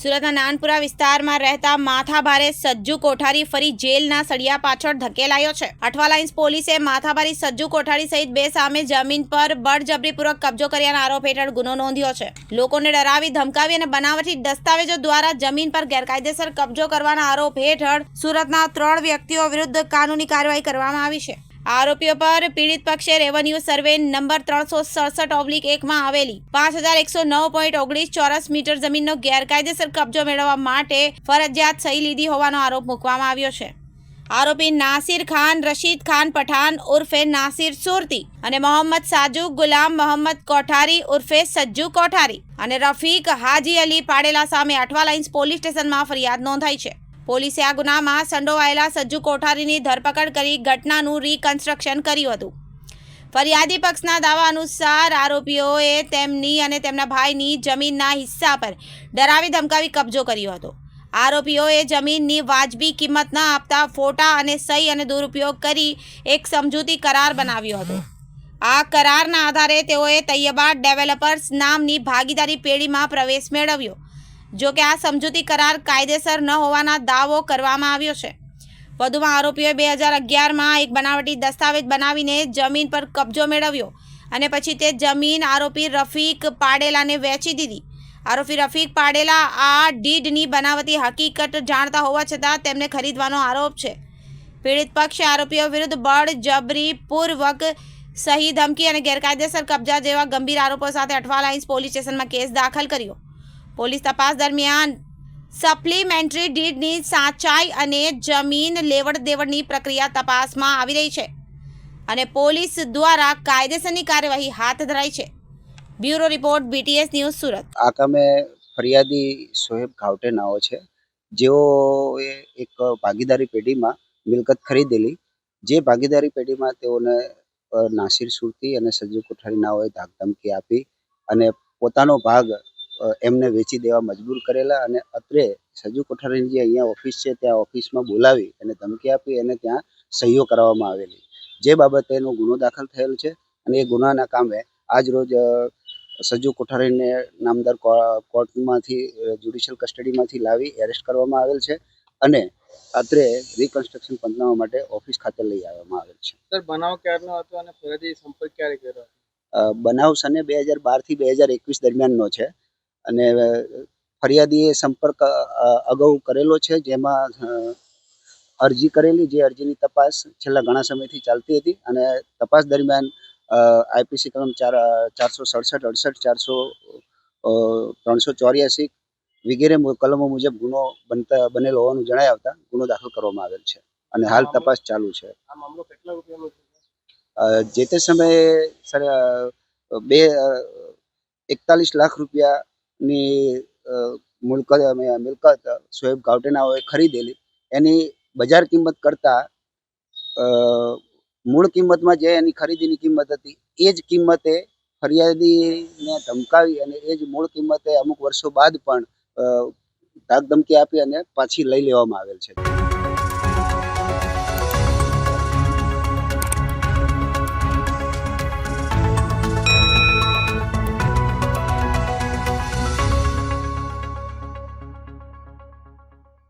સુરતના નાનપુરા વિસ્તારમાં રહેતા માથાભારે સજ્જુ કોઠારી ફરી જેલના સળિયા પાછળ ધકેલાયો છે. અઠવા લાઇન્સ પોલીસે માથાભારી સજ્જુ કોઠારી સહિત બે સામે જમીન પર બળજબરીપૂર્વક કબજો કર્યાના આરોપ હેઠળ ગુનો નોંધ્યો છે. લોકોને ડરાવી, ધમકાવી અને બનાવટી દસ્તાવેજો દ્વારા જમીન પર ગેરકાયદેસર કબજો કરવાના આરોપ હેઠળ સુરતના ત્રણ વ્યક્તિઓ વિરુદ્ધ કાનૂની કાર્યવાહી કરવામાં આવી છે. આરોપીઓ પર પીડિત પક્ષે રેવન્યુ સર્વે નંબર ત્રણસો સડસઠ ઓબ્લિક એકમાં આવેલી પાંચ હજાર એકસો નવ પોઈન્ટ ઓગણીસ ચોરસ મીટર જમીનનો ગેરકાયદેસર કબજો મેળવવા માટે ફરજિયાત સહી લીધી હોવાનો આરોપ મૂકવામાં આવ્યો છે. આરોપી નાસિર ખાન, રશીદ ખાન પઠાન ઉર્ફે નાસિર સુરતી અને મોહમ્મદ સાજુ ગુલામ મોહમ્મદ કોઠારી ઉર્ફે સજ્જુ કોઠારી અને રફીક હાજી અલી પાડેલા સામે અઠવા લાઇન્સ પોલીસ સ્ટેશનમાં ફરિયાદ નોંધાઈ છે. પોલીસે આ ગુનામાં સંડોવાયેલા સજ્જુ કોઠારીની ધરપકડ કરી ઘટનાનું રીકન્સ્ટ્રક્શન કર્યું હતું. ફરિયાદી પક્ષના દાવા અનુસાર આરોપીઓએ તેમની અને તેમના ભાઈની જમીનના હિસ્સા પર ડરાવી ધમકાવી કબજો કર્યો હતો. આરોપીઓએ જમીનની વાજબી કિંમત ન આપતા ફોટા અને સહી અને દુરુપયોગ કરી એક સમજૂતી કરાર બનાવ્યો હતો. આ કરારના આધારે તેઓએ તૈયબા ડેવલપર્સ નામની ભાગીદારી પેઢીમાં પ્રવેશ મેળવ્યો. જો કે આ સમજૂતી કરાર કાયદેસર ન હોવાના દાવો કરવામાં આવ્યો છે. વધુમાં આરોપીઓએ બે હજાર અગિયારમાં એક બનાવટી દસ્તાવેજ બનાવીને જમીન પર કબજો મેળવ્યો અને પછી તે જમીન આરોપી રફીક પાડેલાને વેચી દીધી. આરોપી રફીક પાડેલા આ ડીડની બનાવતી હકીકત જાણતા હોવા છતાં તેમને ખરીદવાનો આરોપ છે. પીડિત પક્ષે આરોપીઓ વિરુદ્ધ બળજબરીપૂર્વક સહી ધમકી અને ગેરકાયદેસર કબજા જેવા ગંભીર આરોપો સાથે અઠવા લાઇન્સ પોલીસ સ્ટેશનમાં કેસ દાખલ કર્યો. પોલીસ તપાસ દરમિયાન સપ્લિમેન્ટરી ડીડની સાચાઈ અને જમીન લેવડ દેવડની પ્રક્રિયા તપાસમાં આવી રહી છે અને પોલીસ દ્વારા કાયદેસરની કાર્યવાહી હાથ ધરાઈ છે. Bureau report BTS news Surat. આ કામે ફરિયાદી સોહેબ ઘાવટે નાઓ છે. જેઓએ એક ભાગીદારી પેઢીમાં મિલકત ખરીદેલી. જે ભાગીદારી પેઢીમાં તેઓને નાસિર સુરતી અને સજ્જુ કોઠારી નાઓએ ધાકધમકી આપી અને પોતાનો ભાગ એમને વેચી દેવા મજબૂર કરેલા અને અત્રે સજુ કોઠારીની જે અહીંયા ઓફિસ છે ત્યાં ઓફિસમાં બોલાવી અને ધમકી આપી અને ત્યાં સહીઓ કરાવવામાં આવેલી. જે બાબતે એનો ગુનો દાખલ થયેલ છે અને એ ગુનાના કામે આજ રોજ સજુ કોઠારીને નામદાર કો- કોર્ટમાંથી જ્યુડિશિયલ કસ્ટડીમાંથી લાવી એરેસ્ટ કરવામાં આવેલ છે અને અત્રે રિકન્સ્ટ્રક્શન પંચનામા માટે ઓફિસ ખાતે લઈ આવવામાં આવેલ છે. સર બનાવ ક્યારનો હતો અને ફરજી સંપર્ક ક્યારે કર્યો? બનાવ સને બે હજાર બારથી બે હજાર એકવીસ દરમિયાનનો છે. અને ફરિયાદીએ સંપર્ક અગાઉ કરેલો છે જેમાં અરજી કરેલી જે અરજીની તપાસ છેલ્લા ઘણા સમયથી ચાલતી હતી અને તપાસ દરમિયાન આઈપીસી કલમ ચાર ચારસો સડસઠ અડસઠ ચારસો ત્રણસો ચોર્યાસી વગેરે કલમો મુજબ ગુનો બનતા બનેલો હોવાનું જણાય આવતા ગુનો દાખલ કરવામાં આવેલ છે અને હાલ તપાસ ચાલુ છે. જે તે સમયે સર બે એકતાલીસ લાખ રૂપિયાની અ, મુલકત મિલકત શોએબ ગાવટેનાઓએ ખરીદેલી. એની બજાર કિંમત કરતાં મૂળ કિંમતમાં જે એની ખરીદીની કિંમત હતી એ જ કિંમતે ફરિયાદીને ધમકાવી અને એ જ મૂળ કિંમતે અમુક વર્ષો બાદ પણ અ, ધાકધમકી આપી અને પાછી લઈ લેવામાં આવેલ છે.